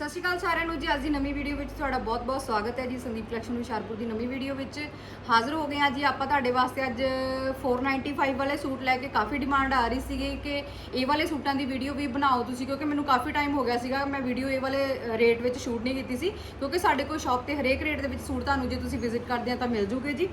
ਸਤਿ ਸ਼੍ਰੀ ਅਕਾਲ ਸਾਰਿਆਂ ਨੂੰ ਜੀ, ਅੱਜ ਦੀ ਨਵੀਂ ਵੀਡੀਓ ਵਿੱਚ ਤੁਹਾਡਾ ਬਹੁਤ-ਬਹੁਤ ਸਵਾਗਤ ਹੈ ਜੀ, ਸੰਦੀਪ ਕਲੈਕਸ਼ਨ ਹੁਸ਼ਿਆਰਪੁਰ ਦੀ ਨਵੀਂ ਵੀਡੀਓ ਵਿੱਚ ਹਾਜ਼ਰ ਹੋ ਗਏ ਹਾਂ ਜੀ। ਆਪਾਂ ਤੁਹਾਡੇ ਵਾਸਤੇ ਅੱਜ 495 ਵਾਲੇ ਸੂਟ ਲੈ ਕੇ ਕਾਫੀ ਡਿਮਾਂਡ ਆ ਰਹੀ ਸੀਗੀ ਕਿ ਇਹ ਵਾਲੇ ਸੂਟਾਂ ਦੀ ਵੀਡੀਓ ਵੀ ਬਣਾਓ ਤੁਸੀਂ, ਕਿਉਂਕਿ ਮੈਨੂੰ ਕਾਫੀ ਟਾਈਮ ਹੋ ਗਿਆ ਸੀਗਾ, ਮੈਂ ਵੀਡੀਓ ਇਹ ਵਾਲੇ ਰੇਟ ਵਿੱਚ ਸ਼ੂਟ ਨਹੀਂ ਕੀਤੀ ਸੀ, ਕਿਉਂਕਿ ਸਾਡੇ ਕੋਲ ਸ਼ਾਪ ਤੇ ਹਰੇਕ ਰੇਟ ਦੇ ਵਿੱਚ ਸੂਟ ਤੁਹਾਨੂੰ ਜੇ ਤੁਸੀਂ ਵਿਜ਼ਿਟ ਕਰਦੇ ਆ ਤਾਂ ਮਿਲ ਜੂਗੇ ਜੀ।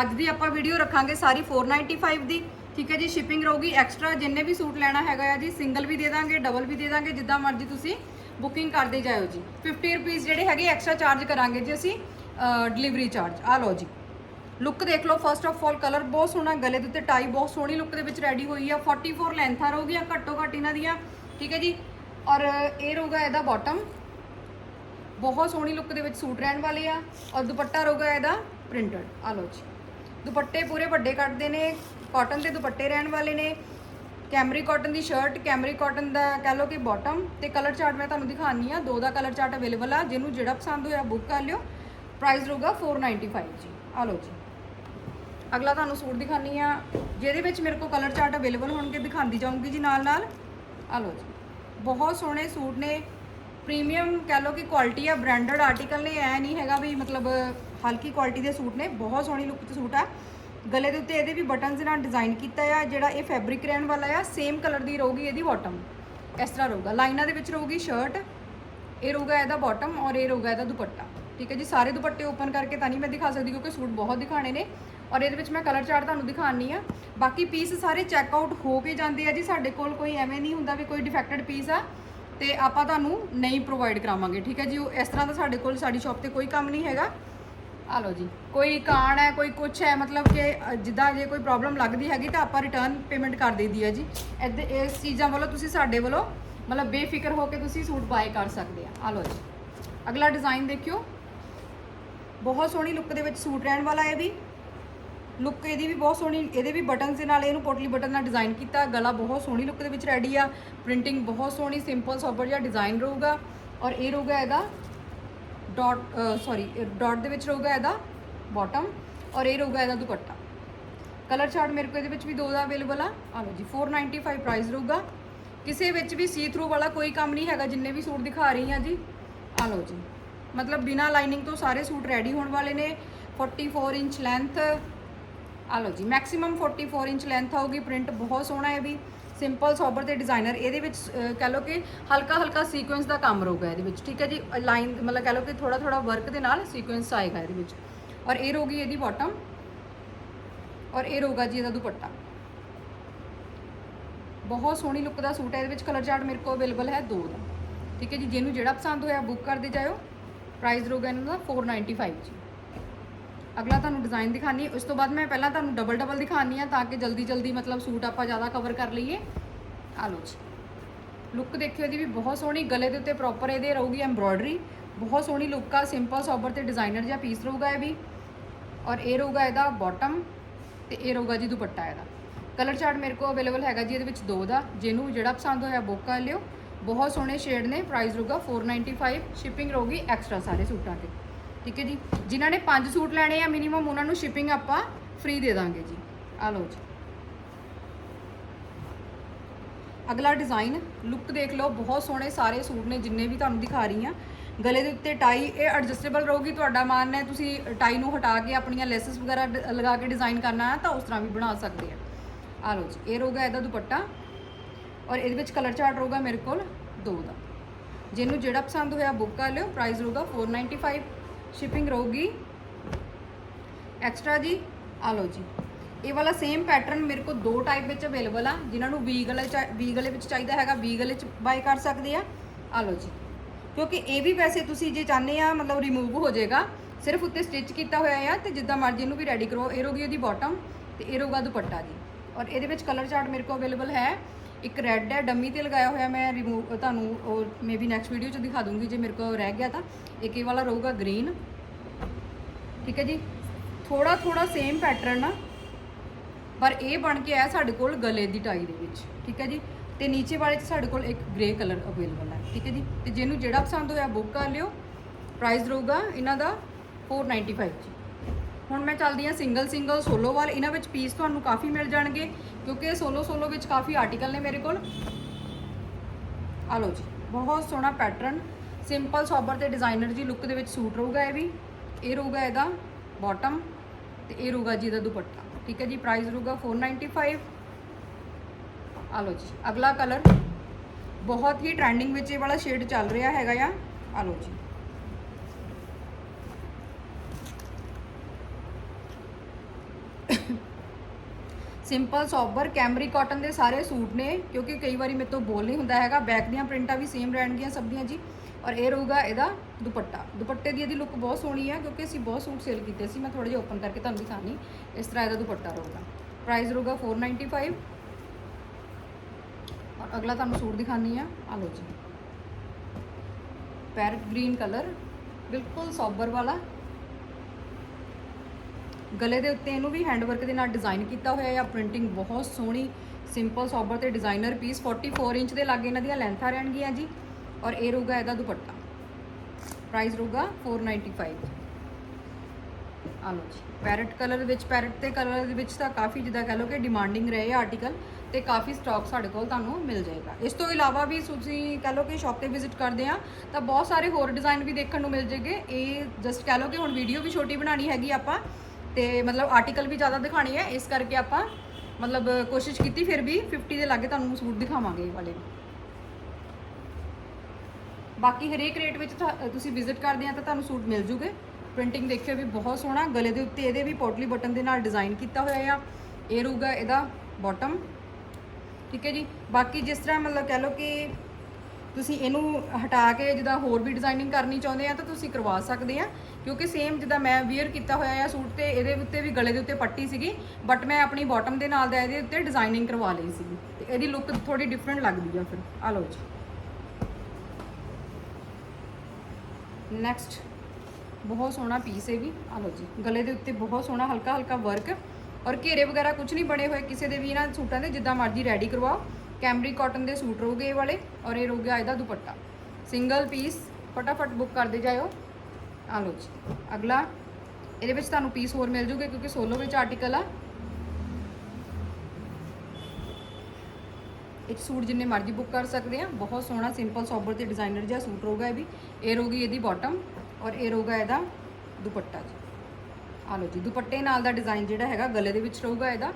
ਅੱਜ ਦੀ ਆਪਾਂ ਵੀਡੀਓ ਰੱਖਾਂਗੇ ਸਾਰੀ 495 ਦੀ, ਠੀਕ ਹੈ ਜੀ ਸ਼ਿਪਿੰਗ ਰਹੂਗੀ ਐਕਸਟਰਾ ਜਿੰਨੇ ਵੀ ਸੂਟ ਲੈਣਾ ਹੈਗਾ ਆ ਜੀ ਸਿੰਗਲ ਵੀ ਦੇ ਦਾਂਗੇ ਡਬਲ ਵੀ ਦੇ ਦਾਂਗੇ, ਜਿੱਦਾਂ ਮਰਜ਼ੀ ਤੁਸੀਂ ਬੁਕਿੰਗ ਕਰਦੇ ਜਾਇਓ ਜੀ। 50 ਰੁਪਏ ਜਿਹੜੇ ਹੈਗੇ ਐਕਸਟਰਾ ਚਾਰਜ ਕਰਾਂਗੇ ਜੀ ਅਸੀਂ ਡਿਲੀਵਰੀ ਚਾਰਜ ਆ ਲਓ ਜੀ। ਲੁੱਕ ਦੇਖ ਲਓ ਫਸਟ ਆਫ ਆਲ ਕਲਰ ਬਹੁਤ ਸੋਹਣਾ, ਗਲੇ ਦੇ ਉੱਤੇ ਟਾਈ ਬਹੁਤ ਸੋਹਣੀ ਲੁੱਕ ਦੇ ਵਿੱਚ ਰੈਡੀ ਹੋਈ ਆ। 44 ਲੈਂਥਾਂ ਰਹੂਗੀਆਂ ਘੱਟੋ ਘੱਟ ਇਹਨਾਂ ਦੀਆਂ, ਠੀਕ ਹੈ ਜੀ? ਔਰ ਇਹ ਰਹੂਗਾ ਇਹਦਾ ਬਾਟਮ ਬਹੁਤ ਸੋਹਣੀ ਲੁੱਕ ਦੇ ਵਿੱਚ ਸੂਟ ਰਹਿਣ ਵਾਲੇ ਆ। ਔਰ ਦੁਪੱਟਾ ਰਹੂਗਾ ਇਹਦਾ ਪ੍ਰਿੰਟਡ ਆ ਲਓ ਜੀ। ਦੁਪੱਟੇ ਪੂਰੇ ਵੱਡੇ ਕੱਟਦੇ ਨੇ ਕਾਟਨ ਦੇ ਦੁਪੱਟੇ ਰਹਿਣ ਵਾਲੇ ਨੇ। ਕੈਮਰੀ ਕਾਟਨ ਦੀ ਸ਼ਰਟ, ਕੈਮਰੀ ਕਾਟਨ ਦਾ ਕਹਿ ਲਓ ਕਿ ਬਾਟਮ ਤੇ ਕਲਰ ਚਾਰਟ ਮੈਂ ਤੁਹਾਨੂੰ ਦਿਖਾਣੀ ਆ। ਦੋ ਦਾ ਕਲਰ ਚਾਰਟ ਅਵੇਲੇਬਲ ਆ, ਜਿਹਨੂੰ ਜਿਹੜਾ ਪਸੰਦ ਹੋਇਆ ਬੁੱਕ ਕਰ ਲਿਓ। ਪ੍ਰਾਈਸ ਰਹੂਗਾ 495 ਜੀ। ਆ ਲਓ ਜੀ। ਅਗਲਾ ਤੁਹਾਨੂੰ ਸੂਟ ਦਿਖਾਣੀ ਆ, ਜਿਹਦੇ ਵਿੱਚ ਮੇਰੇ ਕੋਲ ਕਲਰ ਚਾਰਟ ਅਵੇਲੇਬਲ ਹੋਣਗੇ ਦਿਖਾਉਂਦੀ ਜਾਊਂਗੀ ਜੀ ਨਾਲ ਨਾਲ। ਆ ਲਓ ਜੀ। ਬਹੁਤ ਸੋਹਣੇ ਸੂਟ ਨੇ। ਪ੍ਰੀਮੀਅਮ ਕਹਿ ਲਓ ਕਿ ਕੁਆਲਿਟੀ ਆ ਬ੍ਰਾਂਡਡ ਆਰਟੀਕਲ ਨੇ, ਐ ਨਹੀਂ ਹੈਗਾ ਵੀ ਮਤਲਬ ਹਲਕੀ ਕੁਆਲਿਟੀ ਦੇ ਸੂਟ ਨੇ। ਬਹੁਤ ਸੋਹਣੀ ਲੁੱਕ ਚ ਸੂਟ ਆ। ਗਲੇ ਦੇ ਉੱਤੇ ਇਹਦੇ ਵੀ ਬਟਨਸ ਨਾਲ ਡਿਜ਼ਾਈਨ ਕੀਤਾ ਆ, ਜਿਹੜਾ ਇਹ ਫੈਬਰਿਕ ਰਹਿਣ ਵਾਲਾ ਆ ਸੇਮ ਕਲਰ ਦੀ ਰਹੂਗੀ ਇਹਦੀ ਬਾਟਮ ਇਸ ਤਰ੍ਹਾਂ ਰਹੂਗਾ। ਲਾਈਨਾਂ ਦੇ ਵਿੱਚ ਰਹੂਗੀ ਸ਼ਰਟ ਇਹ ਰਹੂਗਾ ਇਹਦਾ ਬਾਟਮ ਔਰ ਇਹ ਰਹੂਗਾ ਇਹਦਾ ਦੁਪੱਟਾ। ਠੀਕ ਹੈ ਜੀ? ਸਾਰੇ ਦੁਪੱਟੇ ਓਪਨ ਕਰਕੇ ਤਾਂ ਨਹੀਂ ਮੈਂ ਦਿਖਾ ਸਕਦੀ ਕਿਉਂਕਿ ਸੂਟ ਬਹੁਤ ਦਿਖਾਣੇ ਨੇ ਔਰ ਇਹਦੇ ਵਿੱਚ ਮੈਂ ਕਲਰ ਚਾਰਟ ਤੁਹਾਨੂੰ ਦਿਖਾਣੀ ਆ। ਬਾਕੀ ਪੀਸ ਸਾਰੇ ਚੈੱਕ ਆਊਟ ਹੋ ਕੇ ਜਾਂਦੇ ਆ ਜੀ। ਸਾਡੇ ਕੋਲ ਕੋਈ ਐਵੇਂ ਨਹੀਂ ਹੁੰਦਾ ਵੀ ਕੋਈ ਡਿਫੈਕਟਡ ਪੀਸ ਆ ਤੇ ਆਪਾਂ ਤੁਹਾਨੂੰ ਨਹੀਂ ਪ੍ਰੋਵਾਈਡ ਕਰਾਵਾਂਗੇ। ਠੀਕ ਹੈ ਜੀ? ਉਹ ਇਸ ਤਰ੍ਹਾਂ ਦਾ ਸਾਡੇ ਕੋਲ ਸਾਡੀ ਸ਼ਾਪ ਤੇ ਕੋਈ ਕੰਮ ਨਹੀਂ ਹੈਗਾ। ਆ ਲਓ ਜੀ। ਕੋਈ ਕਾਣ ਹੈ, ਕੋਈ ਕੁਛ ਹੈ, ਮਤਲਬ ਕਿ ਜਿੱਦਾਂ ਜੇ ਕੋਈ ਪ੍ਰੋਬਲਮ ਲੱਗਦੀ ਹੈਗੀ ਤਾਂ ਆਪਾਂ ਰਿਟਰਨ ਪੇਮੈਂਟ ਕਰ ਦਈਦੀ ਹੈ ਜੀ। ਇੱਦਾਂ ਇਸ ਚੀਜ਼ਾਂ ਵੱਲੋਂ ਤੁਸੀਂ ਸਾਡੇ ਵੱਲੋਂ ਮਤਲਬ ਬੇਫਿਕਰ ਹੋ ਕੇ ਤੁਸੀਂ ਸੂਟ ਬਾਏ ਕਰ ਸਕਦੇ ਆ। ਆ ਲਓ ਜੀ। ਅਗਲਾ ਡਿਜ਼ਾਈਨ ਦੇਖਿਓ। ਬਹੁਤ ਸੋਹਣੀ ਲੁੱਕ ਦੇ ਵਿੱਚ ਸੂਟ ਰਹਿਣ ਵਾਲਾ ਹੈ ਵੀ। ਲੁੱਕ ਇਹਦੀ ਵੀ ਬਹੁਤ ਸੋਹਣੀ, ਇਹਦੇ ਵੀ ਬਟਨਸ ਦੇ ਨਾਲ ਇਹਨੂੰ ਪੋਟਲੀ ਬਟਨ ਨਾਲ ਡਿਜ਼ਾਈਨ ਕੀਤਾ। ਗਲਾ ਬਹੁਤ ਸੋਹਣੀ ਲੁੱਕ ਦੇ ਵਿੱਚ ਰੈਡੀ ਆ। ਪ੍ਰਿੰਟਿੰਗ ਬਹੁਤ ਸੋਹਣੀ ਸਿੰਪਲ ਸੋਬਰ ਜਿਹਾ ਡਿਜ਼ਾਈਨ ਰਹੂਗਾ। ਔਰ ਇਹ ਰਹੂਗਾ ਇਹਦਾ ਡਾਟ ਸੌਰੀ ਡਾਟ ਦੇ ਵਿੱਚ ਰਹੂਗਾ ਇਹਦਾ ਬਾਟਮ ਔਰ ਇਹ ਰਹੂਗਾ ਇਹਦਾ ਦੁਪੱਟਾ। ਕਲਰ ਚਾਰਟ ਮੇਰੇ ਕੋਲ ਇਹਦੇ ਵਿੱਚ ਵੀ ਦੋ ਦਾ ਅਵੇਲੇਬਲ ਆ। ਆ ਲਓ ਜੀ 495 ਪ੍ਰਾਈਸ ਰਹੂਗਾ। ਕਿਸੇ ਵਿੱਚ ਵੀ ਸੀ ਥਰੂ ਵਾਲਾ ਕੋਈ ਕੰਮ ਨਹੀਂ ਹੈਗਾ, ਜਿੰਨੇ ਵੀ ਸੂਟ ਦਿਖਾ ਰਹੀ ਹਾਂ ਜੀ। ਆ ਲਓ ਜੀ, ਮਤਲਬ ਬਿਨਾ ਲਾਈਨਿੰਗ ਤੋਂ ਸਾਰੇ ਸੂਟ ਰੈਡੀ ਹੋਣ ਵਾਲੇ ਨੇ। 44 ਇੰਚ ਲੈਂਥ ਆ ਲਓ ਜੀ ਮੈਕਸਿਮਮ 44 ਇੰਚ ਲੈਂਥ ਆਊਗੀ। ਪ੍ਰਿੰਟ ਬਹੁਤ ਸੋਹਣਾ ਹੈ ਵੀ। ਸਿੰਪਲ ਸੋਬਰ ਤੇ ਡਿਜ਼ਾਈਨਰ ਇਹਦੇ ਵਿੱਚ ਅਹ, ਕਹਿ ਲਓ ਕਿ ਹਲਕਾ ਹਲਕਾ ਸੀਕੁਐਂਸ ਦਾ ਕੰਮ ਰਹੂਗਾ ਇਹਦੇ ਵਿੱਚ ਠੀਕ ਹੈ ਜੀ? ਲਾਈਨ ਮਤਲਬ ਕਹਿ ਲਓ ਕਿ ਥੋੜਾ ਥੋੜਾ ਵਰਕ ਦੇ ਨਾਲ ਸੀਕੁਐਂਸ ਆਏਗਾ ਇਹਦੇ ਵਿੱਚ। ਔਰ ਇਹ ਰਹੂਗੀ ਇਹਦੀ ਬਾਟਮ ਔਰ ਇਹ ਰਹੂਗਾ ਜੀ ਇਹਦਾ ਦੁਪੱਟਾ। ਬਹੁਤ ਸੋਹਣੀ ਲੁੱਕ ਦਾ ਸੂਟ ਹੈ ਇਹਦੇ ਵਿੱਚ ਕਲਰ ਚਾਰਟ ਮੇਰੇ ਕੋਲ ਅਵੇਲੇਬਲ ਹੈ ਦੋ ਦਾ। ਠੀਕ ਹੈ ਜੀ? ਜਿਹਨੂੰ ਜਿਹੜਾ ਪਸੰਦ ਹੋਇਆ ਬੁੱਕ ਕਰਦੇ ਜਾਇਓ। ਪ੍ਰਾਈਸ ਰਹੂਗਾ ਇਹਨਾਂ ਦਾ 495 ਜੀ। ਅਗਲਾ ਤੁਹਾਨੂੰ ਡਿਜ਼ਾਈਨ ਦਿਖਾਣੀ ਉਸ ਤੋਂ ਬਾਅਦ ਮੈਂ ਪਹਿਲਾਂ ਤੁਹਾਨੂੰ ਡਬਲ ਡਬਲ ਦਿਖਾਣੀ ਆ ਤਾਂ ਕਿ ਜਲਦੀ ਜਲਦੀ ਮਤਲਬ ਸੂਟ ਆਪਾਂ ਜ਼ਿਆਦਾ ਕਵਰ ਕਰ ਲਈਏ। ਆ ਲਓ ਜੀ। ਲੁੱਕ ਦੇਖਿਓ ਇਹਦੀ ਵੀ ਬਹੁਤ ਸੋਹਣੀ, ਗਲੇ ਦੇ ਉੱਤੇ ਪ੍ਰੋਪਰ ਇਹਦੇ ਰਹੂਗੀ ਐਮਬ੍ਰੋਇਡਰੀ ਬਹੁਤ ਸੋਹਣੀ ਲੁੱਕ ਆ ਸਿੰਪਲ ਸੋਬਰ ਤੇ ਡਿਜ਼ਾਈਨਰ ਜਿਹਾ ਪੀਸ ਰਹੂਗਾ ਇਹ ਵੀ। ਔਰ ਇਹ ਰਹੂਗਾ ਇਹਦਾ ਬਾਟਮ ਤੇ ਇਹ ਰਹੂਗਾ ਜੀ ਦੁਪੱਟਾ ਇਹਦਾ। ਕਲਰ ਚਾਰਟ ਮੇਰੇ ਕੋਲ ਅਵੇਲੇਬਲ ਹੈਗਾ ਜੀ ਇਹਦੇ ਵਿੱਚ ਦੋ ਦਾ। ਜਿਹਨੂੰ ਜਿਹੜਾ ਪਸੰਦ ਹੋਇਆ ਬੁੱਕ ਕਰ ਲਿਓ। ਬਹੁਤ ਸੋਹਣੇ ਸ਼ੇਡ ਨੇ ਪ੍ਰਾਈਸ ਰਹੂਗਾ 495 ਸ਼ਿਪਿੰਗ ਰਹੂਗੀ ਐਕਸਟਰਾ ਸਾਰੇ ਸੂਟਾਂ ਤੇ। ਠੀਕ ਹੈ ਜੀ? ਜਿਨ੍ਹਾਂ ਨੇ ਪੰਜ ਸੂਟ ਲੈਣੇ ਆ ਮਿਨੀਮਮ ਉਹਨਾਂ ਨੂੰ ਸ਼ਿਪਿੰਗ ਆਪਾਂ ਫ੍ਰੀ ਦੇ ਦਾਂਗੇ ਜੀ। ਆ ਲਓ ਜੀ। ਅਗਲਾ ਡਿਜ਼ਾਈਨ ਲੁੱਕ ਦੇਖ ਲਓ, ਬਹੁਤ ਸੋਹਣੇ ਸਾਰੇ ਸੂਟ ਨੇ, ਜਿੰਨੇ ਵੀ ਤੁਹਾਨੂੰ ਦਿਖਾ ਰਹੀ ਆ ਗਲੇ ਦੇ ਉੱਤੇ ਟਾਈ ਇਹ ਐਡਜਸਟੇਬਲ ਰਹੂਗੀ ਤੁਹਾਡਾ ਮਾਨ ਹੈ, ਤੁਸੀਂ ਟਾਈ ਨੂੰ ਹਟਾ ਕੇ ਆਪਣੀਆਂ ਲੈਸਸ ਵਗੈਰਾ ਡ- ਲਗਾ ਕੇ ਡਿਜ਼ਾਈਨ ਕਰਨਾ ਹੈ, ਤਾਂ ਉਸ ਤਰ੍ਹਾਂ ਵੀ ਬਣਾ ਸਕਦੇ ਆ। ਆ ਲਓ ਜੀ, ਇਹ ਰਹੂਗਾ ਇਹਦਾ ਦੁਪੱਟਾ। ਔਰ ਇਹਦੇ ਵਿੱਚ ਕਲਰ ਚਾਰਟ ਰਹੂਗਾ ਮੇਰੇ ਕੋਲ ਦੋ ਦਾ। ਜਿਹਨੂੰ ਜਿਹੜਾ ਪਸੰਦ ਹੋਇਆ ਬੁੱਕ ਕਰ ਲਿਓ ਪ੍ਰਾਈਸ ਰਹੂਗਾ 495 ਸ਼ਿਪਿੰਗ ਰਹੂਗੀ। ਐਕਸਟਰਾ ਜੀ ਆ ਲਓ ਜੀ। ਇਹ ਵਾਲਾ ਸੇਮ ਪੈਟਰਨ ਮੇਰੇ ਕੋਲ ਦੋ ਟਾਈਪ ਵਿੱਚ ਅਵੇਲੇਬਲ ਆ, ਜਿਨ੍ਹਾਂ ਨੂੰ ਵੀ ਗਲੇ ਚ ਵੀ ਗਲੇ ਵਿੱਚ ਚਾਹੀਦਾ ਹੈਗਾ ਵੀ ਗਲੇ ਚ ਬਾਈ ਕਰ ਸਕਦੇ ਆ। ਆ ਲਓ ਜੀ। ਕਿਉਂਕਿ ਇਹ ਵੀ ਵੈਸੇ ਤੁਸੀਂ ਜੇ ਚਾਹੁੰਦੇ ਆ, ਮਤਲਬ ਰਿਮੂਵ ਹੋ ਜਾਏਗਾ, ਸਿਰਫ ਉੱਤੇ ਸਟਿਚ ਕੀਤਾ ਹੋਇਆ ਆ ਤੇ ਜਿੱਦਾਂ ਮਰਜ਼ੀ ਇਹਨੂੰ ਵੀ ਰੈਡੀ ਕਰੋ। ਇਹ ਰਹੂਗੀ ਉਹਦੀ ਬਾਟਮ ਤੇ ਇਹ ਰਹੂਗਾ ਦੁਪੱਟਾ ਜੀ। ਔਰ ਇਹਦੇ ਵਿੱਚ ਕਲਰ ਚਾਰਟ ਮੇਰੇ ਕੋਲ ਅਵੇਲੇਬਲ ਹੈ। ਇੱਕ ਰੈੱਡ ਹੈ, ਡੰਮੀ ਤੇ ਲਗਾਇਆ ਹੋਇਆ, ਮੈਂ ਰਿਮੂਵ ਤੁਹਾਨੂੰ ਉਹ ਮੇਬੀ ਨੈਕਸਟ ਵੀਡੀਓ 'ਚ ਦਿਖਾ ਦੂੰਗੀ, ਜੇ ਮੇਰੇ ਕੋਲ ਰਹਿ ਗਿਆ ਤਾਂ। ਇੱਕ ਇਹ ਵਾਲਾ ਰਹੂਗਾ ਗ੍ਰੀਨ ਠੀਕ ਹੈ ਜੀ? ਥੋੜਾ ਥੋੜਾ ਸੇਮ ਪੈਟਰਨ ਆ ਪਰ ਇਹ ਬਣ ਕੇ ਆਇਆ ਸਾਡੇ ਕੋਲ ਗਲੇ ਦੀ ਟਾਈ ਦੇ ਵਿੱਚ। ਠੀਕ ਹੈ ਜੀ? ਤੇ ਨੀਚੇ ਵਾਲੇ 'ਚ ਸਾਡੇ ਕੋਲ ਇੱਕ ਗ੍ਰੇ ਕਲਰ ਅਵੇਲੇਬਲ ਹੈ। ਠੀਕ ਹੈ ਜੀ? ਤੇ ਜਿਹਨੂੰ ਜਿਹੜਾ ਪਸੰਦ ਹੋਇਆ ਬੁੱਕ ਕਰ ਲਿਓ। ਪ੍ਰਾਈਸ ਰਹੂਗਾ ਇਹਨਾਂ ਦਾ 495 ਜੀ। ਹੁਣ ਮੈਂ ਚੱਲਦੀ ਹਾਂ ਸਿੰਗਲ ਸਿੰਗਲ ਸੋਲੋ ਵਾਲ। ਇਹਨਾਂ ਵਿੱਚ ਪੀਸ ਤੁਹਾਨੂੰ ਕਾਫੀ ਮਿਲ ਜਾਣਗੇ, ਕਿਉਂਕਿ ਸੋਲੋ ਸੋਲੋ ਵਿੱਚ ਕਾਫੀ ਆਰਟੀਕਲ ਨੇ ਮੇਰੇ ਕੋਲ। ਆ ਲਓ ਜੀ, ਬਹੁਤ ਸੋਹਣਾ ਪੈਟਰਨ ਸਿੰਪਲ ਸੋਬਰ ਤੇ ਡਿਜ਼ਾਈਨਰ ਜੀ ਲੁੱਕ ਦੇ ਵਿੱਚ ਸੂਟ ਰਹੂਗਾ ਇਹ ਵੀ। ਇਹ ਰਹੂਗਾ ਇਹਦਾ ਬਾਟਮ ਤੇ ਇਹ ਰਹੂਗਾ ਜੀ ਇਹਦਾ ਦੁਪੱਟਾ। ਠੀਕ ਹੈ ਜੀ ਪ੍ਰਾਈਸ ਰਹੂਗਾ 495 ਆ ਲਓ ਜੀ, ਅਗਲਾ ਕਲਰ ਬਹੁਤ ਹੀ ਟ੍ਰੈਂਡਿੰਗ ਵਿੱਚ ਇਹ ਵਾਲਾ ਸ਼ੇਡ ਚੱਲ ਰਿਹਾ ਹੈਗਾ ਆ। ਆ ਲਓ ਜੀ। ਸਿੰਪਲ ਸੋਬਰ ਕੈਮਰੀ ਕਾਟਨ ਦੇ ਸਾਰੇ ਸੂਟ ਨੇ, ਕਿਉਂਕਿ ਕਈ ਵਾਰੀ ਮੇਰੇ ਤੋਂ ਬੋਲ ਨਹੀਂ ਹੁੰਦਾ ਹੈਗਾ। ਬੈਕ ਦੀਆਂ ਪ੍ਰਿੰਟਾਂ ਵੀ ਸੇਮ ਰਹਿਣਗੀਆਂ ਸਭ ਦੀਆਂ ਜੀ। ਔਰ ਇਹ ਰਹੂਗਾ ਇਹਦਾ ਦੁਪੱਟਾ। ਦੁਪੱਟੇ ਦੀ ਇਹਦੀ ਲੁੱਕ ਬਹੁਤ ਸੋਹਣੀ ਹੈ, ਕਿਉਂਕਿ ਅਸੀਂ ਬਹੁਤ ਸੂਟ ਸੇਲ ਕੀਤੇ ਸੀ। ਮੈਂ ਥੋੜਾ ਜਿਹਾ ਓਪਨ ਕਰਕੇ ਤੁਹਾਨੂੰ ਦਿਖਾਣੀ ਇਸ ਤਰ੍ਹਾਂ ਇਹਦਾ ਦੁਪੱਟਾ ਰਹੂਗਾ। ਪ੍ਰਾਈਸ ਰਹੂਗਾ 495 ਔਰ ਅਗਲਾ ਤੁਹਾਨੂੰ ਸੂਟ ਦਿਖਾਣੀ ਆ ਆ ਲਓ ਜੀ। ਪੈਰਟ ਗ੍ਰੀਨ ਕਲਰ ਬਿਲਕੁਲ ਸੋਬਰ ਵਾਲਾ। ਗਲੇ ਦੇ ਉੱਤੇ ਇਹਨੂੰ ਵੀ ਹੈਂਡ ਵਰਕ ਦੇ ਨਾਲ ਡਿਜ਼ਾਈਨ ਕੀਤਾ ਹੋਇਆ ਹੈ ਪ੍ਰਿੰਟਿੰਗ ਬਹੁਤ ਸੋਹਣੀ ਸਿੰਪਲ ਸੋਬਰ ਤੇ ਡਿਜ਼ਾਈਨਰ ਪੀਸ 44 ਇੰਚ ਦੇ ਲਾਗੇ ਇਹਨਾਂ ਦੀਆਂ ਲੈਂਥਾਂ ਰਹਿਣਗੀਆਂ ਜੀ। ਔਰ ਇਹ ਰਹੂਗਾ ਇਹਦਾ ਦੁਪੱਟਾ। ਪ੍ਰਾਈਸ ਰਹੂਗਾ 495 ਆ ਲਓ ਜੀ ਪੈਰਟ ਕਲਰ ਵਿੱਚ ਪੈਰਟ ਤੇ ਕਲਰ ਦੇ ਵਿੱਚ ਤਾਂ ਕਾਫੀ ਜਿੱਦਾਂ ਕਹ ਲਓ ਕਿ ਡਿਮਾਂਡਿੰਗ ਰਹੇ ਆਰਟੀਕਲ ਤੇ ਕਾਫੀ ਸਟਾਕ ਸਾਡੇ ਕੋਲ ਤੁਹਾਨੂੰ ਮਿਲ ਜਾਏਗਾ। ਇਸ ਤੋਂ ਇਲਾਵਾ ਵੀ ਤੁਸੀਂ ਕਹ ਲਓ ਕਿ ਸ਼ਾਪ ਤੇ ਵਿਜ਼ਿਟ ਕਰਦੇ ਆ, ਤਾਂ ਬਹੁਤ ਸਾਰੇ ਹੋਰ ਡਿਜ਼ਾਈਨ ਵੀ ਦੇਖਣ ਨੂੰ ਮਿਲ ਜੇਗੇ ਇਹ ਜਸਟ ਕਹ ਲਓ ਕਿ ਹੁਣ ਵੀਡੀਓ ਵੀ ਛੋਟੀ ਬਣਾਣੀ ਹੈਗੀ ਆਪਾਂ। ਤੇ ਮਤਲਬ ਆਰਟੀਕਲ ਵੀ ਜ਼ਿਆਦਾ ਦਿਖਾਣੇ ਆ ਇਸ ਕਰਕੇ ਆਪਾਂ ਮਤਲਬ ਕੋਸ਼ਿਸ਼ ਕੀਤੀ, ਫਿਰ ਵੀ 50 ਦੇ ਲਾਗੇ ਤੁਹਾਨੂੰ ਸੂਟ ਦਿਖਾਵਾਂਗੇ ਇਹ ਵਾਲੇ। ਬਾਕੀ ਹਰੇਕ ਰੇਟ ਵਿੱਚ ਤੁਹਾ- ਤੁਸੀਂ ਵਿਜ਼ਿਟ ਕਰਦੇ ਆ ਤਾਂ ਤੁਹਾਨੂੰ ਸੂਟ ਮਿਲ ਜੂਗੇ। ਪ੍ਰਿੰਟਿੰਗ ਦੇਖਿਓ ਵੀ ਬਹੁਤ ਸੋਹਣਾ, ਗਲੇ ਦੇ ਉੱਤੇ ਇਹਦੇ ਵੀ ਪੋਟਲੀ ਬਟਨ ਦੇ ਨਾਲ ਡਿਜ਼ਾਈਨ ਕੀਤਾ ਹੋਇਆ ਆ। ਇਹ ਰਹੂਗਾ ਇਹਦਾ ਬਾਟਮ ਠੀਕ ਹੈ ਜੀ? ਬਾਕੀ ਜਿਸ ਤਰ੍ਹਾਂ ਮਤਲਬ ਕਹਿ ਲਓ ਕਿ ਤੁਸੀਂ ਇਹਨੂੰ ਹਟਾ ਕੇ ਜਿੱਦਾਂ ਹੋਰ ਵੀ ਡਿਜ਼ਾਈਨਿੰਗ ਕਰਨੀ ਚਾਹੁੰਦੇ ਆ ਤਾਂ ਤੁਸੀਂ ਕਰਵਾ ਸਕਦੇ ਆ। ਕਿਉਂਕਿ ਸੇਮ ਜਿੱਦਾਂ ਮੈਂ ਵੇਅਰ ਕੀਤਾ ਹੋਇਆ ਆ ਸੂਟ ਤੇ, ਇਹਦੇ ਉੱਤੇ ਵੀ ਗਲੇ ਦੇ ਉੱਤੇ ਪੱਟੀ ਸੀਗੀ ਬਟ ਮੈਂ ਆਪਣੀ ਬਾਟਮ ਦੇ ਨਾਲ ਦਾ ਇਹਦੇ ਉੱਤੇ ਡਿਜ਼ਾਈਨਿੰਗ ਕਰਵਾ ਲਈ ਸੀਗੀ। ਤੇ ਇਹਦੀ ਲੁੱਕ ਥੋੜੀ ਡਿਫਰੈਂਟ ਲੱਗਦੀ ਆ ਫਿਰ। ਆ ਲਓ ਜੀ। ਨੈਕਸਟ ਬਹੁਤ ਸੋਹਣਾ ਪੀਸ ਹੈ ਵੀ ਆ ਲਓ ਜੀ। ਗਲੇ ਦੇ ਉੱਤੇ ਬਹੁਤ ਸੋਹਣਾ ਹਲਕਾ ਹਲਕਾ ਵਰਕ ਔਰ ਘੇਰੇ ਵਗੈਰਾ ਕੁਝ ਨਹੀਂ ਬਣੇ ਹੋਏ ਕਿਸੇ ਦੇ ਵੀ ਇਹਨਾਂ ਸੂਟਾਂ ਦੇ, ਜਿੱਦਾਂ ਮਰਜ਼ੀ ਰੈਡੀ ਕਰਵਾਓ। ਕੈਮਰੀ ਕਾਟਨ ਦੇ ਸੂਟ ਰਹੂਗੇ ਇਹ ਵਾਲੇ ਔਰ ਇਹ ਰਹੂਗਾ ਇਹਦਾ ਦੁਪੱਟਾ। ਸਿੰਗਲ ਪੀਸ ਫਟਾਫਟ ਬੁੱਕ ਕਰਦੇ ਜਾਇਓ। ਆ ਲਓ ਜੀ। ਅਗਲਾ। ਇਹਦੇ ਵਿੱਚ ਤੁਹਾਨੂੰ ਪੀਸ ਹੋਰ ਮਿਲ ਜੂਗੇ ਕਿਉਂਕਿ ਸੋਲੋ ਵਿੱਚ ਆਰਟੀਕਲ ਆ। ਇੱਕ ਸੂਟ ਜਿੰਨੇ ਮਰਜ਼ੀ ਬੁੱਕ ਕਰ ਸਕਦੇ ਆ। ਬਹੁਤ ਸੋਹਣਾ ਸਿੰਪਲ ਸੋਬਰ ਤੇ ਡਿਜ਼ਾਈਨਰ ਜਿਹਾ ਸੂਟ ਰਹੂਗਾ ਇਹ ਵੀ। ਇਹ ਰਹੂਗੀ ਇਹਦੀ ਬਾਟਮ ਔਰ ਇਹ ਰਹੂਗਾ ਇਹਦਾ ਦੁਪੱਟਾ ਜੀ। ਆ ਲਓ ਜੀ। ਦੁਪੱਟੇ ਨਾਲ ਦਾ ਡਿਜ਼ਾਈਨ ਜਿਹੜਾ ਹੈਗਾ, ਗਲੇ ਦੇ ਵਿੱਚ ਰਹੂਗਾ ਇਹਦਾ।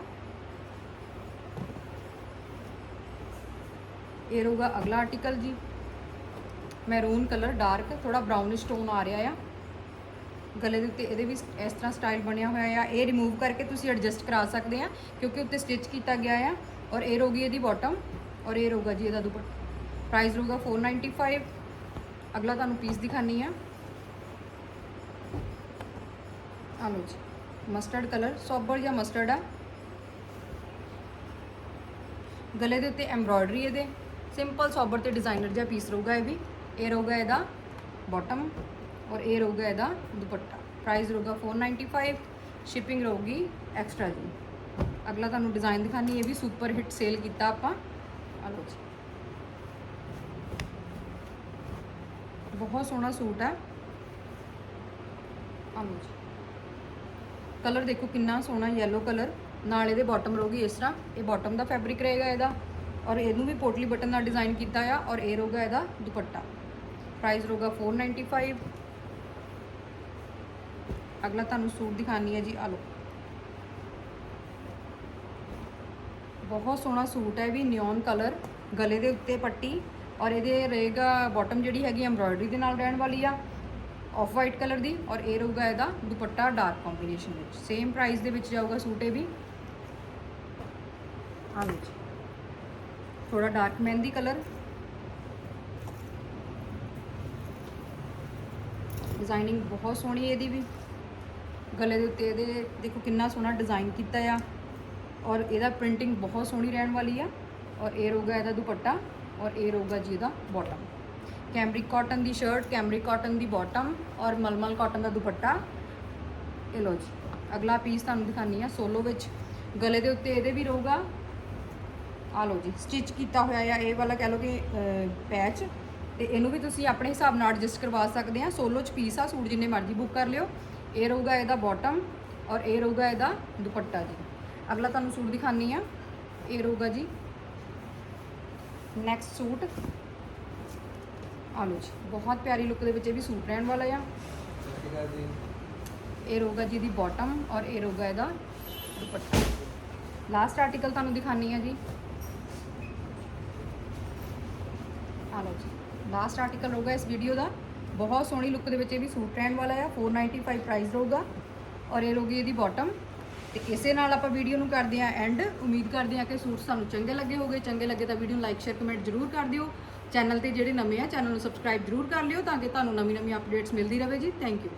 ਇਹ ਰਹੂਗਾ ਅਗਲਾ ਆਰਟੀਕਲ ਜੀ। ਮੈਰੂਨ ਕਲਰ ਡਾਰਕ ਥੋੜਾ ਬ੍ਰਾਊਨਿਸ਼ ਟੋਨ ਆ ਰਿਹਾ ਆ। ਗਲੇ ਦੇ ਉੱਤੇ ਇਹਦੇ ਵੀ ਇਸ ਤਰ੍ਹਾਂ ਸਟਾਈਲ ਬਣਿਆ ਹੋਇਆ ਆ। ਇਹ ਰਿਮੂਵ ਕਰਕੇ ਤੁਸੀਂ ਐਡਜਸਟ ਕਰਾ ਸਕਦੇ ਆ, ਕਿਉਂਕਿ ਉੱਤੇ ਸਟਿਚ ਕੀਤਾ ਗਿਆ ਆ। ਔਰ ਇਹ ਰਹੂਗੀ ਇਹਦੀ ਬਾਟਮ ਔਰ ਇਹ ਰਹੂਗਾ ਜੀ ਇਹਦਾ ਦੁਪੱਟਾ। ਪ੍ਰਾਈਸ ਰਹੂਗਾ 495 ਅਗਲਾ ਤੁਹਾਨੂੰ ਪੀਸ ਦਿਖਾਨੀ ਆ। ਆ ਲਓ ਜੀ ਮਸਟਰਡ ਕਲਰ ਸੋਬਰ ਜਾਂ ਮਸਟਰਡ ਆ। ਗਲੇ ਦੇ ਉੱਤੇ ਐਮਬ੍ਰੋਇਡਰੀ ਇਹਦੇ। ਸਿੰਪਲ ਸੋਬਰ ਤੇ ਡਿਜ਼ਾਈਨਰ ਜਿਹਾ ਪੀਸ ਰਹੂਗਾ ਇਹ ਵੀ। ਇਹ ਰਹੂਗਾ ਇਹਦਾ ਬਾਟਮ ਔਰ ਇਹ ਰਹੂਗਾ ਇਹਦਾ ਦੁਪੱਟਾ। ਪ੍ਰਾਈਸ ਰਹੂਗਾ 495 ਸ਼ਿਪਿੰਗ ਰਹੂਗੀ ਐਕਸਟਰਾ ਜੀ। ਅਗਲਾ ਤੁਹਾਨੂੰ ਡਿਜ਼ਾਈਨ ਦਿਖਾਣੀ, ਇਹ ਵੀ ਸੁਪਰ ਹਿੱਟ ਸੇਲ ਕੀਤਾ ਆਪਾਂ। ਆ ਲਓ ਜੀ। ਬਹੁਤ ਸੋਹਣਾ ਸੂਟ ਹੈ। ਆ ਲਓ ਜੀ। ਕਲਰ ਦੇਖੋ ਕਿੰਨਾ ਸੋਹਣਾ ਯੈਲੋ ਕਲਰ ਨਾਲ ਇਹਦੇ ਬਾਟਮ ਰਹੂਗੀ ਇਸ ਤਰ੍ਹਾਂ। ਇਹ ਬਾਟਮ ਦਾ ਫੈਬਰਿਕ ਰਹੇਗਾ ਇਹਦਾ। ਔਰ ਇਹਨੂੰ ਵੀ ਪੋਟਲੀ ਬਟਨ ਨਾਲ ਡਿਜ਼ਾਈਨ ਕੀਤਾ ਆ ਔਰ ਇਹ ਰਹੂਗਾ ਇਹਦਾ ਦੁਪੱਟਾ। ਪ੍ਰਾਈਸ ਰਹੂਗਾ 495 ਅਗਲਾ ਤੁਹਾਨੂੰ ਸੂਟ ਦਿਖਾਣੀ ਹੈ ਜੀ, ਆ ਲਓ। ਬਹੁਤ ਸੋਹਣਾ ਸੂਟ ਹੈ ਵੀ ਨਿਓਨ ਕਲਰ ਗਲੇ ਦੇ ਉੱਤੇ ਪੱਟੀ ਔਰ ਇਹਦੇ ਰਹੇਗਾ ਬਾਟਮ ਜਿਹੜੀ ਹੈਗੀ ਐਮਬ੍ਰੋਇਡਰੀ ਦੇ ਨਾਲ ਰਹਿਣ ਵਾਲੀ ਆ ਆਫ ਵਾਈਟ ਕਲਰ ਦੀ ਔਰ ਇਹ ਰਹੂਗਾ ਇਹਦਾ ਦੁਪੱਟਾ ਡਾਰਕ ਕੰਬੀਨੇਸ਼ਨ ਵਿੱਚ। ਸੇਮ ਪ੍ਰਾਈਸ ਦੇ ਵਿੱਚ ਜਾਊਗਾ ਸੂਟ ਇਹ ਵੀ। ਆ ਲਓ ਜੀ। ਥੋੜਾ ਡਾਰਕ ਮਹਿੰਦੀ ਕਲਰ ਡਿਜ਼ਾਈਨਿੰਗ ਬਹੁਤ ਸੋਹਣੀ ਇਹਦੀ ਵੀ। ਗਲੇ ਦੇ ਉੱਤੇ ਇਹਦੇ, ਦੇਖੋ ਕਿੰਨਾ ਸੋਹਣਾ ਡਿਜ਼ਾਈਨ ਕੀਤਾ ਆ। ਔਰ ਇਹਦਾ ਪ੍ਰਿੰਟਿੰਗ ਬਹੁਤ ਸੋਹਣੀ ਰਹਿਣ ਵਾਲੀ ਆ। ਔਰ ਇਹ ਰਹੂਗਾ ਇਹਦਾ ਦੁਪੱਟਾ, ਔਰ ਇਹ ਰਹੂਗਾ ਜੀ ਇਹਦਾ ਬਾਟਮ ਕੈਮਰਿਕ ਕਾਟਨ ਦੀ ਸ਼ਰਟ ਕੈਮਰਿਕ ਕਾਟਨ ਦੀ ਬਾਟਮ ਔਰ ਮਲਮਲ ਕਾਟਨ ਦਾ ਦੁਪੱਟਾ। ਇਹ ਲਓ ਜੀ, ਅਗਲਾ ਪੀਸ ਤੁਹਾਨੂੰ ਦਿਖਾਨੀ ਆ ਸੋਲੋ ਵਿੱਚ। ਗਲੇ ਦੇ ਉੱਤੇ ਇਹਦੇ ਵੀ ਰਹੂਗਾ। ਆ ਲਓ ਜੀ ਸਟਿਚ ਕੀਤਾ ਹੋਇਆ ਆ, ਇਹ ਵਾਲਾ ਕਹਿ ਲਓ ਕਿ ਪੈਚ ਤੇ ਇਹਨੂੰ ਵੀ ਤੁਸੀਂ ਆਪਣੇ ਹਿਸਾਬ ਨਾਲ ਐਡਜਸਟ ਕਰਵਾ ਸਕਦੇ ਆ। ਸੋਲੋ ਚ ਪੀਸ ਆ, ਸੂਟ ਜਿੰਨੇ ਮਰਜ਼ੀ ਬੁੱਕ ਕਰ ਲਿਓ। ਇਹ ਰਹੂਗਾ ਇਹਦਾ ਬਾਟਮ ਔਰ ਇਹ ਰਹੂਗਾ ਇਹਦਾ ਦੁਪੱਟਾ ਜੀ। ਅਗਲਾ ਤੁਹਾਨੂੰ ਸੂਟ ਦਿਖਾਨੀ ਆ। ਇਹ ਰਹੂਗਾ ਜੀ ਨੈਕਸਟ ਸੂਟ। ਆ ਲਓ ਜੀ, ਬਹੁਤ ਪਿਆਰੀ ਲੁੱਕ ਦੇ ਵਿੱਚ ਇਹ ਵੀ ਸੂਟ ਰਹਿਣ ਵਾਲਾ ਆ। ਇਹ ਰਹੂਗਾ ਜੀ ਦੀ ਬਾਟਮ ਔਰ ਇਹ ਰਹੂਗਾ ਇਹਦਾ ਦੁਪੱਟਾ। ਲਾਸਟ ਆਰਟੀਕਲ ਤੁਹਾਨੂੰ ਦਿਖਾਣੀ ਆ ਜੀ। ਆ ਲਓ ਜੀ। ਲਾਸਟ ਆਰਟੀਕਲ ਹੋਊਗਾ ਇਸ ਵੀਡੀਓ ਦਾ। ਬਹੁਤ ਸੋਹਣੀ ਲੁੱਕ ਦੇ ਵਿੱਚ ਇਹ ਵੀ ਸੂਟ ਰਹਿਣ ਵਾਲਾ ਆ। 495 ਪ੍ਰਾਈਸ ਰਹੂਗਾ। ਔਰ ਇਹ ਰਹੂਗੀ ਇਹਦੀ ਬਾਟਮ ਤੇ ਇਸੇ ਨਾਲ ਆਪਾਂ ਵੀਡੀਓ ਨੂੰ ਕਰਦੇ ਆ ਐਂਡ ਉਮੀਦ ਕਰਦੇ ਆ ਕਿ ਸੂਟ ਸਾਨੂੰ ਚੰਗੇ ਲੱਗੇ ਹੋਗੇ। ਚੰਗੇ ਲੱਗੇ ਤਾਂ ਵੀਡੀਓ ਨੂੰ ਲਾਈਕ ਸ਼ੇਅਰ ਕਮੈਂਟ ਜ਼ਰੂਰ ਕਰ ਦਿਓ। ਚੈਨਲ ਤੇ ਜਿਹੜੇ ਨਵੇਂ ਆ ਚੈਨਲ ਨੂੰ ਸਬਸਕ੍ਰਾਈਬ ਜ਼ਰੂਰ ਕਰ ਲਿਓ ਤਾਂ ਕਿ ਤੁਹਾਨੂੰ ਨਵੀਂ ਨਵੀਂ ਅਪਡੇਟਸ ਮਿਲਦੀ ਰਹੇ ਜੀ। Thank you